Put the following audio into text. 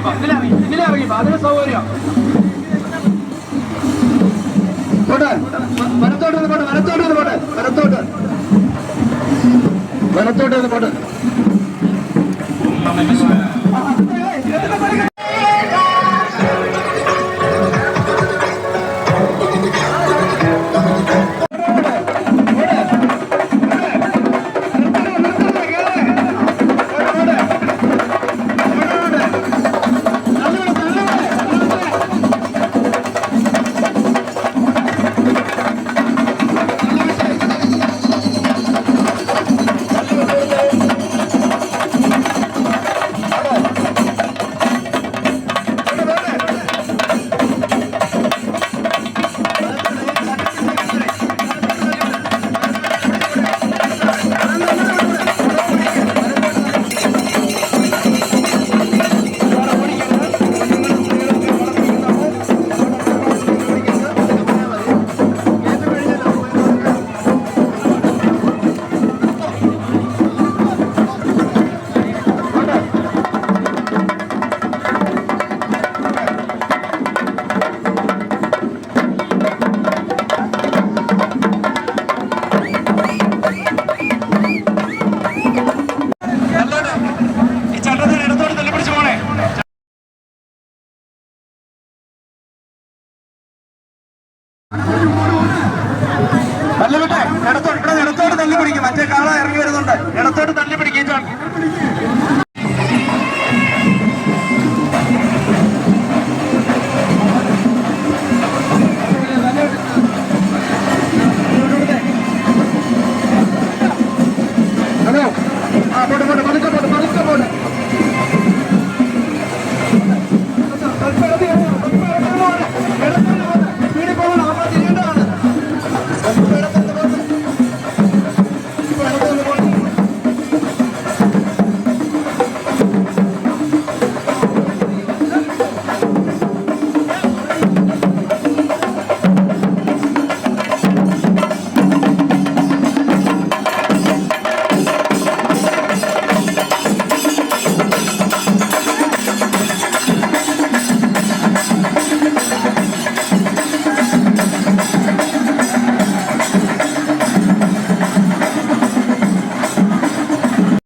ഇറങ്ങിപ്പോ ഇതിലിറങ്ങി ഇതിലിറങ്ങിപ്പോ അതിന് സൗകര്യം പോട്ടെ വനത്തോട്ട് പോട്ടെ വനത്തോട്ട് പോട്ടെ വനത്തോട്ട് വനത്തോട്ട് പോട്ടെ തല്ലുവിട്ടെ ഇടത്തോട്ട് ഇടത്തോട്ട് തല്ലി പിടിക്കും മറ്റേ കാള ഇറങ്ങി വരുന്നുണ്ട്. ഇടത്തോട്ട് തല്ലി പിടിക്കും